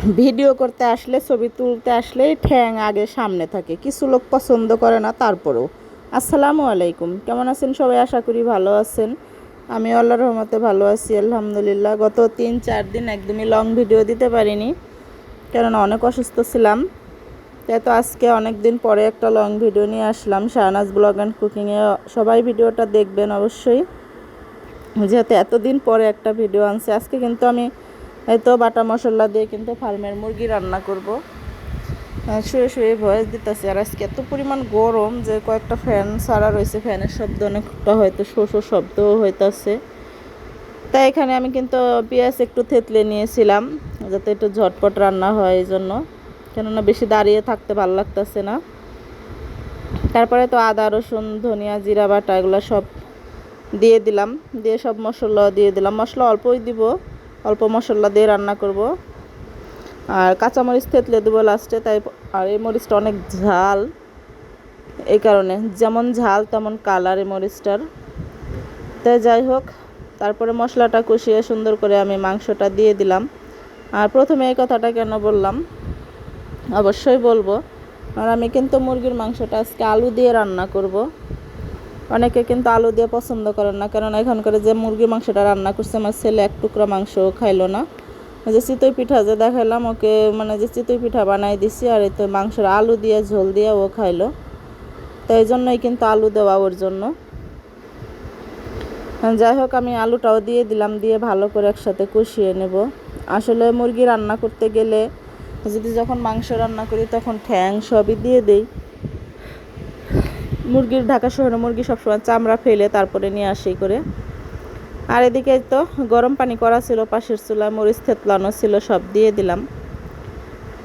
Video করতে আসলে, ছবি তুলতে আসলেই ঠ্যাং আগে সামনে থাকে। কিছু লোক পছন্দ করে না, তারপরেও। আসসালামু আলাইকুম। কেমন আছেন সবাই? আশা করি ভালো আছেন। আমি আল্লাহর রহমতে ভালো আছি, আলহামদুলিল্লাহ। গত তিন, চার দিন একদমই লং ভিডিও দিতে পারিনি, কেননা অনেক অসুস্থ ছিলাম। তাই তো আজকে অনেক দিন পরে একটা লং ভিডিও নিয়ে আসলাম। শাহনাজ ব্লগ অ্যান্ড কুকিংয়ে সবাই ভিডিওটা দেখবেন অবশ্যই। যেহেতু এতদিন পরে একটা ভিডিও আনছে, আজকে কিন্তু আমি এই তো বাটা মশলা দিয়ে কিন্তু ফার্মের মুরগি রান্না করব। শুয়ে শুয়ে ভয়েস দিতেছি। আর আজকে এত পরিমাণ গরম যে কয়েকটা ফ্যান সারা রয়েছে। ফ্যানের শব্দ অনেকটা হয়তো শো শো শব্দও হইতাছে। তাই এখানে আমি কিন্তু পেঁয়াজ একটু থেতলে নিয়েছিলাম, যাতে একটু ঝটপট রান্না হয় এই জন্য। কেননা বেশি দাঁড়িয়ে থাকতে ভালো লাগতেছে না। তারপরে তো আদা, রসুন, ধনিয়া, জিরা বাটা এগুলো সব দিয়ে দিলাম। দিয়ে সব মশলা দিয়ে দিলাম। মশলা অল্পই দিব অল্প মশলা দিয়ে রান্না করব। আর কাঁচামরিচ থেতলে দেবো লাস্টে তাই আর এই মরিচটা অনেক ঝাল। এই কারণে যেমন ঝাল তেমন কালার এই মরিচটার। তাই যাই হোক, তারপরে মশলাটা কষিয়ে সুন্দর করে আমি মাংসটা দিয়ে দিলাম। আর প্রথমে এই কথাটা কেন বললাম? অবশ্যই বলব। আর আমি কিন্তু মুরগির মাংসটা আজকে আলু দিয়ে রান্না করব। অনেকে কিন্তু আলু দিয়ে পছন্দ করেন না কারণ এখানকার যে মুরগির মাংসটা রান্না করছে, আমার ছেলে এক টুকরা মাংস খাইলো না। যে চিতই পিঠা যে দেখাইলাম, ওকে মানে যে চিতই পিঠা বানাই দিছি, আর এই তো মাংসের আলু দিয়ে, ঝোল দিয়ে ও খাইলো। তো এই জন্যই কিন্তু আলু দেওয়া ওর জন্য। যাই হোক, আমি আলুটাও দিয়ে দিলাম, দিয়ে ভালো করে একসাথে কষিয়ে নেব। আসলে মুরগি রান্না করতে গেলে, যদি যখন মাংস রান্না করি, তখন ঠ্যাং সবই দিয়ে দেই। মুরগির ঢাকা শহরে মুরগি সবসময় চামড়া ফেলে তারপরে নিয়ে আসি করে। আর এদিকে তো গরম পানি করা ছিল, পাশের চুলা, মরিচ থেতলানো ছিল, সব দিয়ে দিলাম।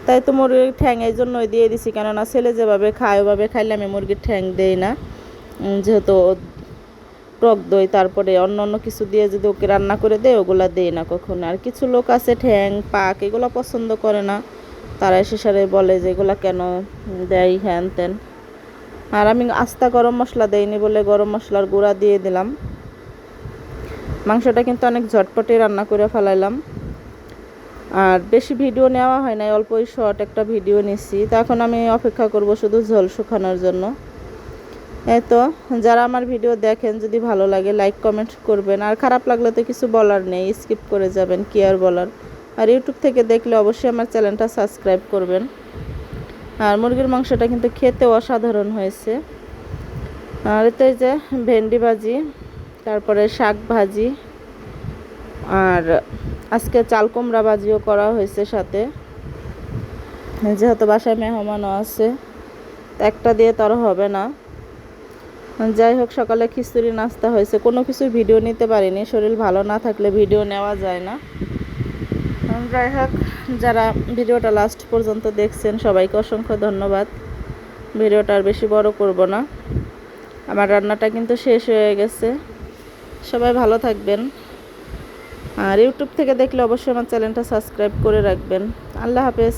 তাই তো মুরগির ঠ্যাং এই জন্যই দিয়ে দিছি, কেননা ছেলে যেভাবে খায় ওভাবে খাইলে আমি মুরগির ঠ্যাং দেই না। যেহেতু টক দই, তারপরে অন্য অন্য কিছু দিয়ে যদি ওকে রান্না করে দেয়, ওগুলা দেই না কখনো। আর কিছু লোক আছে ঠ্যাং, পাক, এগুলো পছন্দ করে না। তারা এসে সারে বলে যে এগুলা কেন দেয় হ্যান ত্যান। আর আমি আস্তা গরম মশলা দেইনি বলে গরম মশলার গুঁড়া দিয়ে দিলাম। মাংসটা কিন্তু অনেক ঝটপটে রান্না করে ফেলাইলাম। আর বেশি ভিডিও নেওয়া হয় নাই, অল্পই শর্ট একটা ভিডিও নিছি। তো এখন আমি অপেক্ষা করব শুধু ঝোল শুকানোর জন্য। এই তো, যারা আমার ভিডিও দেখেন, যদি ভালো লাগে লাইক কমেন্ট করবেন। আর খারাপ লাগলে তো কিছু বলার নেই স্কিপ করে যাবেন, কি আর বলার। আর ইউটিউব থেকে দেখলে অবশ্যই আমার চ্যানেলটা সাবস্ক্রাইব করবেন। আর মুরগির মাংসটা কিন্তু খেতে অসাধারণ হয়েছে। আর এতে যে ভেন্ডি ভাজি, তারপরে শাক ভাজি, আর আজকে চাল কুমড়া ভাজিও করা হয়েছে সাথে। যেহেতু বাসায় মেহমানও আছে একটা দিয়ে তো আর হবে না। যাই হোক, সকালে খিচুড়ি, নাস্তা হয়েছে। কোনো কিছু ভিডিও নিতে পারিনি। শরীর ভালো না থাকলে ভিডিও নেওয়া যায় না। যাই হোক যারা ভিডিওটা লাস্ট পর্যন্ত দেখছেন, সবাইকে অসংখ্য ধন্যবাদ। ভিডিওটা আর বেশি বড় করব না। আমার রান্নাটা কিন্তু শেষ হয়ে গেছে। সবাই ভালো থাকবেন। আর ইউটিউব থেকে দেখলে অবশ্যই আমার চ্যানেলটা সাবস্ক্রাইব করে রাখবেন। আল্লাহ হাফেজ।